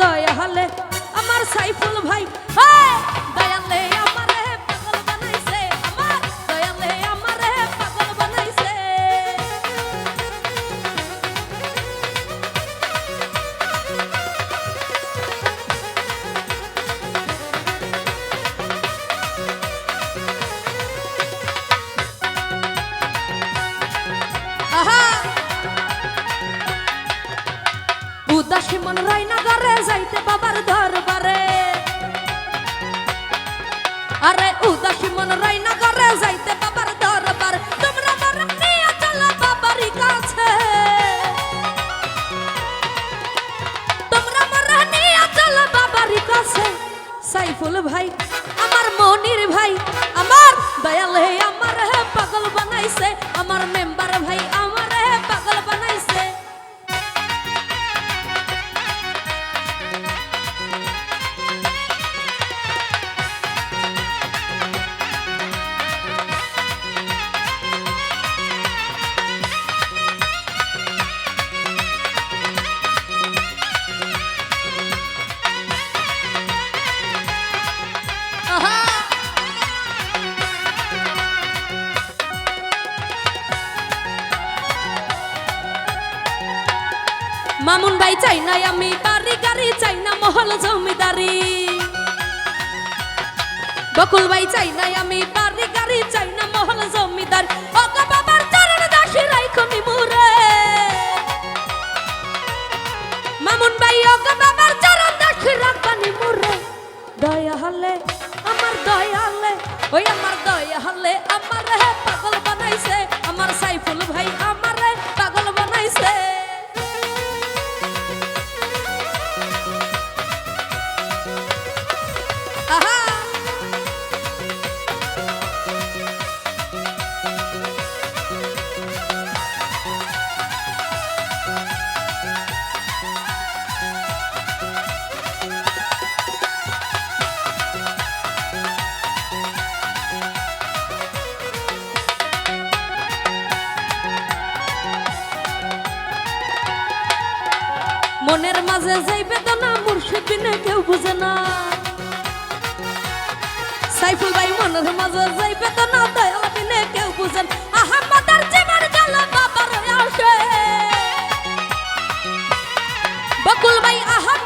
দয়ালে ঘরে বাবার দরবারে। আরে উদাসী মন রাইনা ঘরে যাইতে বাবার দরবার। তোমরা নিয়ে চলো বাবারই কাছে। তোমরা নিয়ে চলো বাবারই কাছে। সাইফুল ভাই, আমার মনির ভাই, আমার দয়াল হে, আমার হে, পাগল বানাইছে। আমার মেম্বার ভাই চাই না আমি বাড়ি গাড়ি চাই না মহল জমিদারি। বকুল ভাই চাই না আমি বাড়ি গাড়ি চাই না মহল জমিদার। ওগো বাবার চরণ দাসী রাইখনি মুরে মামুন ভাই, ওগো বাবার চরণ দয়া হলে আমার দয়া হলে ওই আমার মনের মাঝে যাই বেদনা মুর্শিদ বিনে কেউ বুঝে না। সাইফুল ভাই, মনের মাঝে যাই না দয়াল বিনে কেউ বুঝেন। আহমদের জীবন গেল বাবার আসে। বকুল ভাই আহমদের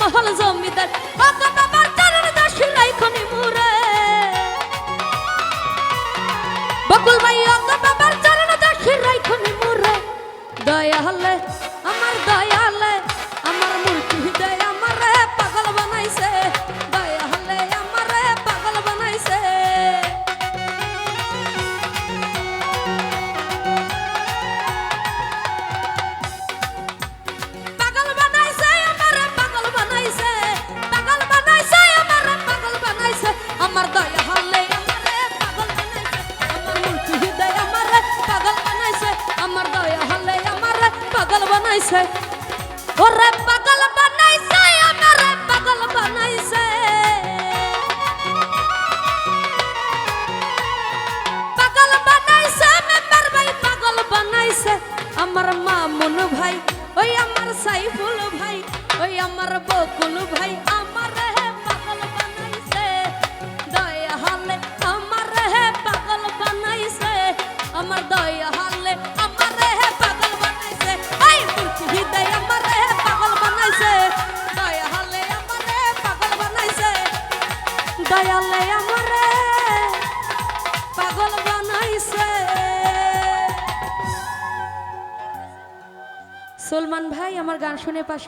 মহল জমিদার বানাইছে। ওরে পাগল বানাইছে আমারে পাগল বানাইছে। পাগল বানাইছে মেম্বার ভাই পাগল বানাইছে। আমার মামুন ভাই, ওই আমার সাইফুল ভাই, ওই আমার বকুল ভাই, আমার পাগল বানাইছে। দয়া হলে আমার পাগল বানাইছে। আমার দয়া দয়ালে আমারে পাগল বানাইছে। সলমান ভাই আমার গান শুনে পাশে